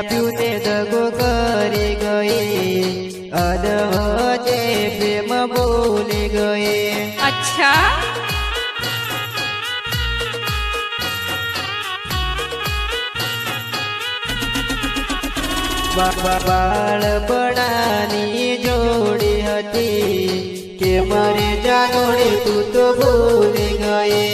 આપ્યું તે દગો કરી ગઈ અદવજે પ્રેમ અચ્છા. બાળપણાની જોડી હતી કે મારે જાનોડી તું તો ભૂલી ગઈ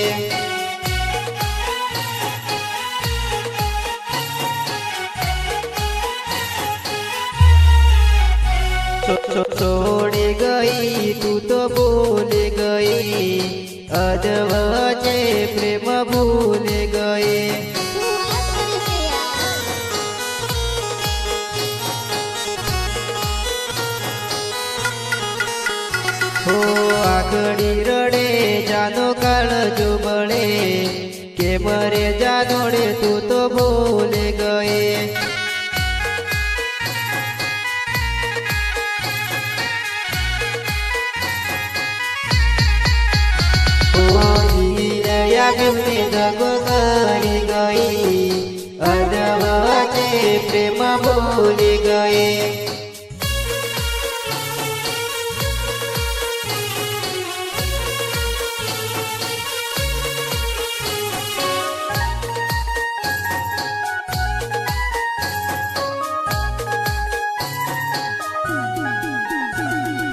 છોડી ગઈ, તું તો ભૂલી ગઈ અધવચે પ્રેમ આગળી રડે જાનો કાળ જો બળે કે મરે જાનોડે તું તો ભૂલે ગયે આવ્યુંને દગો કરી ગઈ અદવચે પ્રેમ ભૂલી ગઈ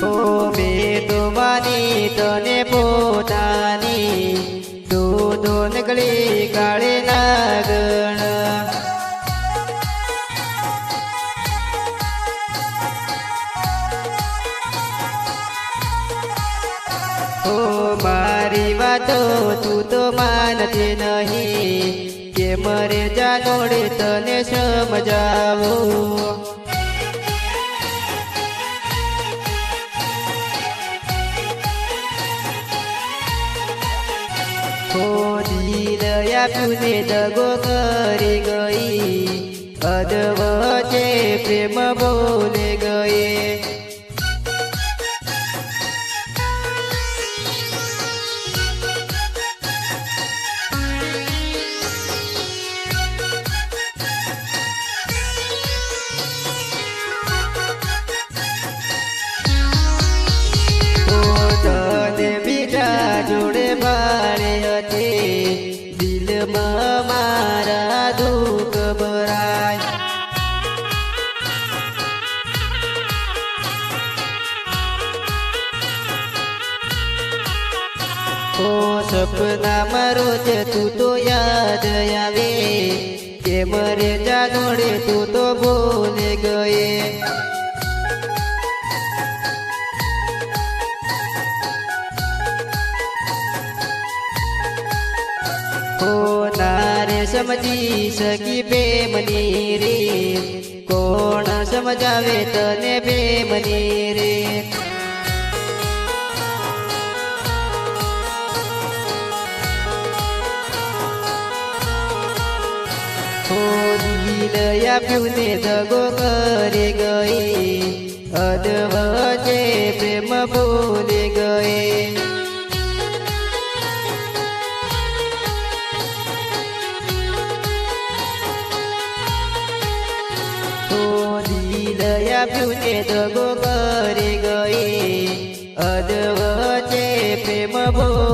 ઓ બે તુમાની તને પોતાની, દૂધો નીકળી કાળે નાગણ. ઓ મારી વાતો તું તો માનતી નહીં, કે મરે જાનોડે તને સમજાવું. હો દિલ આપ્યું ને દગો કરી ગઈ. અદવચે પ્રેમ બોલે ઓ સપનામાં રોજ તું તો યાદ આવે. કે મરે જાનોડે, તું તો ભૂલે ગયે. હો તારે સમજી સકી મની રે. કોણ સમજાવે તને બે મની રે? દિલ આપ્યું ને દગો કરી ગઈ અદવચે પ્રેમ ભૂલી ગઈ દિલ આપ્યું ને દગો કરી ગઈ અદવચે પ્રેમ ભૂલી